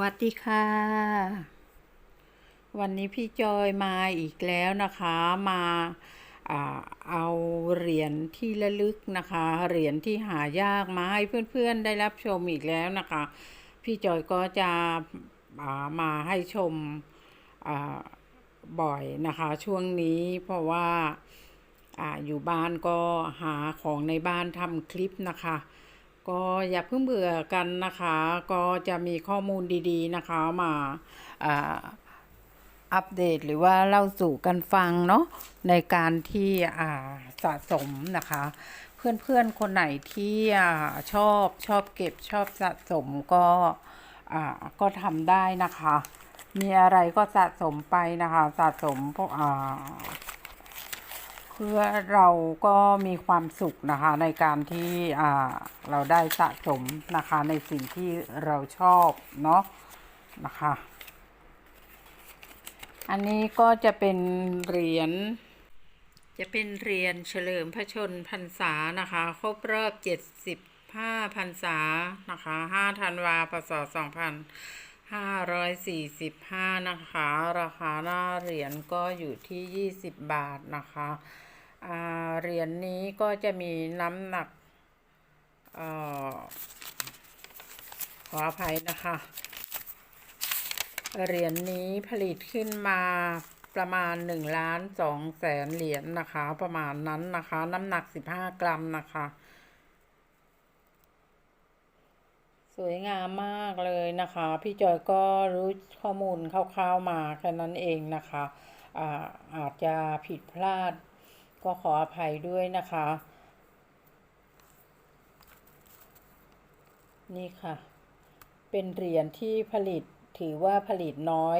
วัสดีค่ะ วันนี้พี่จอยมาอีกแล้วนะคะมาอเอาเหรียญที่ระลึกนะคะ เหรียญที่หายากมาให้เพื่อนๆได้รับชมอีกแล้วนะคะ พี่จอยก็จะามาให้ชมบ่อยนะคะ ช่วงนี้เพราะว่าอ่าอยู่บ้านก็หาของในบ้านทำคลิปนะคะ ก็อย่าเพิ่งเบื่อกันนะคะ ก็จะมีข้อมูลดีๆนะคะมาอ่าอัปเดตหรือว่าเล่าสู่กันฟังเนาะในการที่อ่าสะสมนะคะ เพื่อนๆคนไหนที่อ่าชอบชอบเก็บชอบสะสมก็อ่าก็ทำได้นะคะ มีอะไรก็สะสมไปนะคะ สะสมพวกอ่า เพื่อเราก็มีความสุขนะคะในการที่เราได้สะสมนะคะในสิ่งที่เราชอบเนาะนะคะ อันนี้ก็จะเป็นเหรียญจะเป็นเหรียญเฉลิมพระชนพรรษานะคะ ครบรอบ 75พรรษานะคะ5ธันวาพศ 545 นะคะ ราคาหน้าเหรียญก็อยู่ที่ 20 บาทนะคะเหรียญนี้ก็จะมีน้ำหนักออขออภัยนะคะ เหรียญนี้ผลิตขึ้นมาประมาณ1ล้าน2แสนเหรียญนะคะ ประมาณนั้นนะคะ น้ำหนัก 15 กรัมนะคะ สวยงามมากเลยนะคะ พี่จอยก็รู้ข้อมูลคร่าวๆมาแค่นั้นเองนะคะอาอาจจะผิดพลาด ก็ขออภัยด้วยนะคะ นี่ค่ะ เป็นเหรียญที่ผลิตถือว่าผลิตน้อย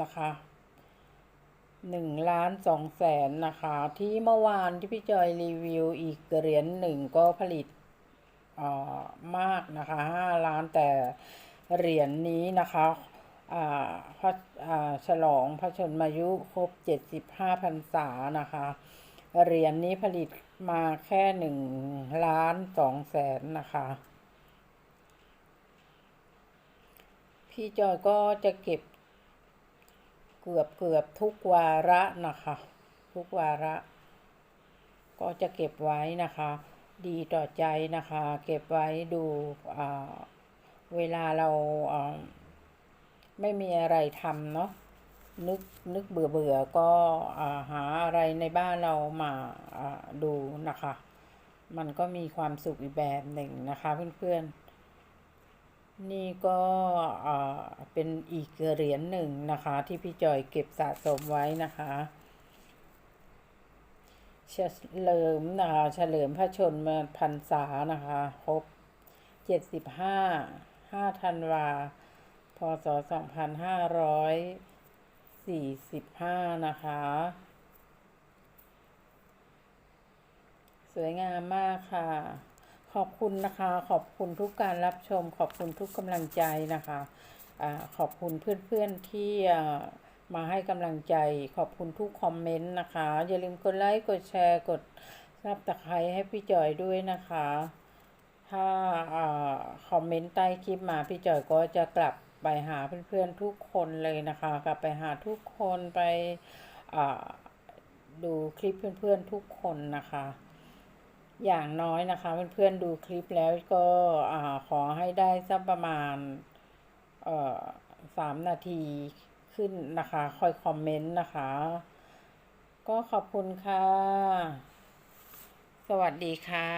นะคะหนึ่งล้านสองแสนนะคะ ที่เมื่อวานที่พี่จอยรีวิวอีกเหรียญหนึ่งก็ผลิต มากนะคะห้าล้านแต่เหรียญนี้นะคะอ่าพระอ่าฉลองพระชนมายุครบเจ็ดสิบห้าพรรษานะคะเหรียญนี้ผลิตมาแค่หนึ่งล้านสองแสนนะคะ พี่จอยก็จะเก็บเกือบเกือบทุกวาระนะคะ ทุกวาระ ก็จะเก็บไว้นะคะ ดีต่อใจนะคะ เก็บไว้ดูเวลาเราไม่มีอะไรทำเนาะนึกนึกเบื่อเบื่อก็าหาอะไรในบ้านเรามาาดูนะคะ มันก็มีความสุขอีกแบบหนึ่งนะคะเพื่อนๆ นี่ก็เป็นอีกเหรียญหนึ่งนะคะ ที่พี่จอยเก็บสะสมไว้นะคะ เฉลิมนะคะเฉลิมพระชนมพรรษานะคะครบเจ็ดสิบห้าห้าธันวา พศสองพันห้าร้อยสี่สิบห้านะคะ สวยงามมากค่ะ ขอบคุณนะคะ ขอบคุณทุกการรับชม ขอบคุณทุกกำลังใจนะคะอาขอบคุณเพื่อนๆที่อ่า มาให้กำลังใจขอบคุณทุกคอมเมนต์นะคะ อย่าลืมกดไลค์กดแชร์กดซับตะไคร้ให้พี่จอยด้วยนะคะ ถ้าอคอมเมนต์ใต้คลิปมาพี่จอยก็จะกลับไปหาเพื่อนๆทุกคนเลยนะคะ กลับไปหาทุกคนไปดูคลิปเพื่อนๆทุกคนนะคะ อย่างน้อยนะคะเพื่อนๆดูคลิปแล้วก็อขอให้ได้สักประมาณสามนาที ขึ้นนะคะ คอยคอมเมนต์นะคะ ก็ขอบคุณค่ะ สวัสดีค่ะ